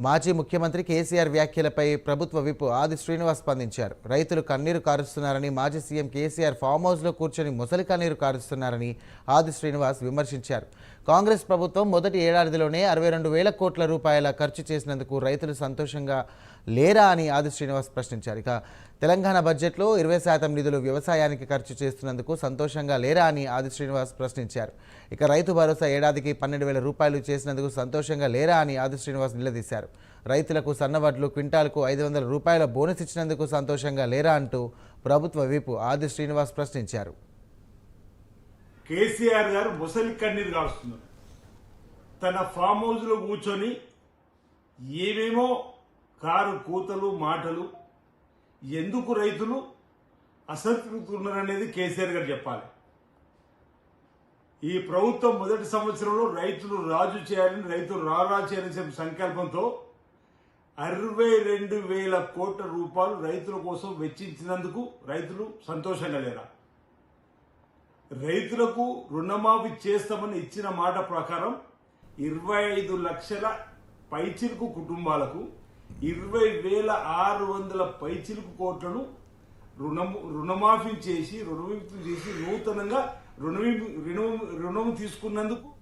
మాజీ ముఖ్యమంత్రి కేసీఆర్ వ్యాఖ్యలపై ప్రభుత్వ విప్ ఆది శ్రీనివాస్ స్పందించారు. రైతులు కన్నీరు కారుస్తున్నారని మాజీ సీఎం కేసీఆర్ ఫామ్ హౌస్లో కూర్చొని ముసలి కన్నీరు కారుస్తున్నారని ఆది శ్రీనివాస్ విమర్శించారు. కాంగ్రెస్ ప్రభుత్వం మొదటి ఏడాదిలోనే అరవై రెండు వేల కోట్ల రూపాయల ఖర్చు చేసినందుకు రైతులు సంతోషంగా లేరా అని ఆది శ్రీనివాస్ ప్రశ్నించారు. ఇక తెలంగాణ బడ్జెట్లో ఇరవై శాతం నిధులు వ్యవసాయానికి ఖర్చు చేస్తున్నందుకు సంతోషంగా లేరా అని ఆది శ్రీనివాస్ ప్రశ్నించారు. ఇక రైతు భరోసా ఏడాదికి పన్నెండు వేల రూపాయలు చేసినందుకు సంతోషంగా లేరా అని ఆది శ్రీనివాస్ నిలదీశారు. రైతులకు సన్నవడ్లు క్వింటాల్కు ఐదు వందల రూపాయల బోనస్ ఇచ్చినందుకు సంతోషంగా లేరా అంటూ ప్రభుత్వ వీపు ఆది శ్రీనివాస్ ప్రశ్నించారు. కేసీఆర్ గారు ముసలి కన్నీరు కాస్తున్నారు తన ఫామ్ హౌస్లో కూర్చొని ఏమేమో కారు కూతలు మాటలు ఎందుకు రైతులు అసంతృప్తున్నారనేది కేసీఆర్ గారు చెప్పాలి. ఈ ప్రభుత్వం మొదటి సంవత్సరంలో రైతులు రాజు చేయాలని రైతులు రారా చేయాలని సంకల్పంతో అరవై రెండు వేల కోట్ల రూపాయలు రైతుల కోసం వెచ్చించినందుకు రైతులు సంతోషంగా లేరా? రైతులకు రుణమాఫీ చేస్తామని ఇచ్చిన మాట ప్రకారం ఇరవై ఐదు లక్షల పైచిలుకు కుటుంబాలకు ఇరవై వేల ఆరు వందల పైచిలుకు కోట్లను రుణము రుణమాఫీ చేసి రుణవిముక్తి చేసి నూతనంగా రుణ రుణం రుణం తీసుకున్నందుకు